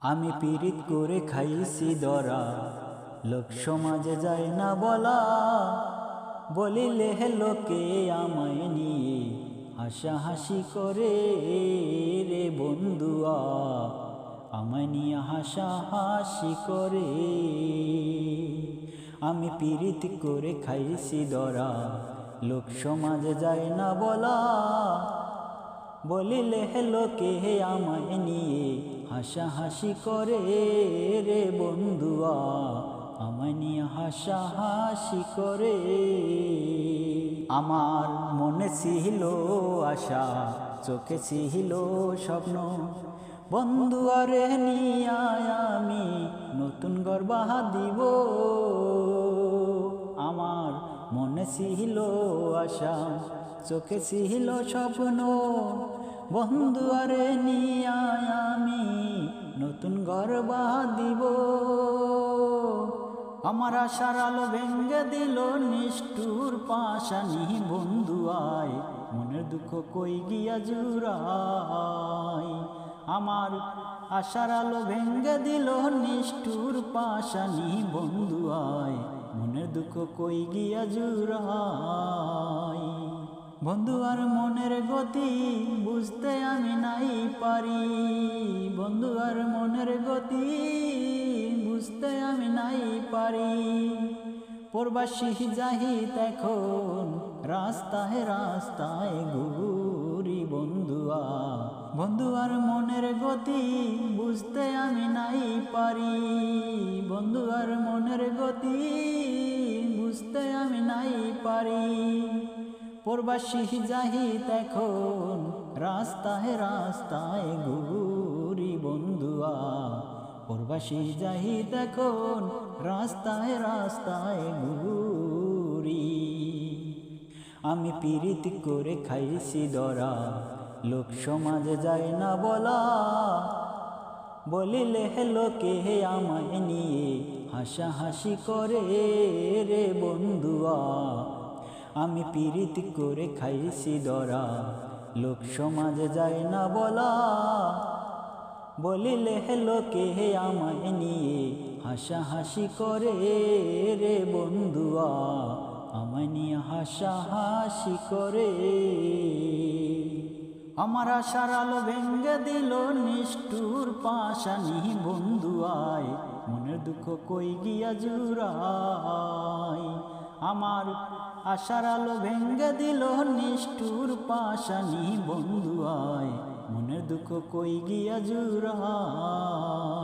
আমি পীড়িত করে খাইছি দরা। লোক সমাজে যায় না বলা। বলিলে হে লোকে আমায় নিয়ে হাসাহাসি করে রে বন্ধুয়া। আমায় নিয়ে হাসাহাসি করে। আমি পীড়িত করে খাইছি দরা। লোক সমাজে যায় না বলা। বলিলে হে লোকে আমায় নিয়ে হাসাহাসি করে রে বন্ধুয়া, আমায় নিয়ে হাসাহাসি করে। আমার মনে ছিল আশা, চোখে ছিল স্বপ্ন। বন্ধু আরে নিয়ে আমি নতুন গর্বাহা দিব। আমার মনে ছিল আশা, চোখে ছিল স্বপ্ন। বন্ধু আরে নিয়ে আমি নতুন গর্বা দিব আমার আশার আলো ভেঙ্গে দিল নিষ্ঠুর পাশানি। বন্ধু আয়, মনের দুঃখ কই গিয়া জুড়াই আমার আশার আলো ভেঙ্গে দিল নিষ্ঠুর পাশানি। বন্ধু আয়, মনের দুঃখ কই গিয়া জুড়াই বন্ধু আর মনের গতি বুঝতে আমি নাই পারি। বন্ধু আর মনের গতি বুঝতে আমি নাই পারি। প্রবাসী জাহিত এখন রাস্তায় রাস্তায় ঘুরি বন্ধুয়া। বন্ধু আর মনের গতি বুঝতে আমি নাই পারি। বন্ধু আর মনের গতি বুঝতে আমি নাই পারি। প্রবাসী জাহিত এখন রাস্তায় রাস্তায় ঘুরি বন্ধুয়া। প্রবাসী জাহিত এখন রাস্তায় রাস্তায় ঘুরি। আমি পীড়িত করে খাইছি দরা লোক সমাজে যায় না বলা। বলিলে লোকে হে আমায় নিয়ে, হাসাহাসি করে রে বন্ধুয়া। আমি পীড়িত করে খাইছি দরা। লোক সমাজে যায় না বলা। বলিলে হে লোকে হে আমায় নিয়ে হাসাহাসি করে রে বন্ধুয়া? আমায় নিয়ে হাসাহাসি করে। আমার আশার আলো ভেঙ্গে দিল নিষ্ঠুর পাশানি বন্ধুয়ায়। মনের দুঃখ কই গিয়া জুড়াই আমার আশার আলো ভেঙ্গে দিল নিষ্ঠুর পাশানি বন্ধু আয়। মনের দুঃখ কই গিয়া জুড়াই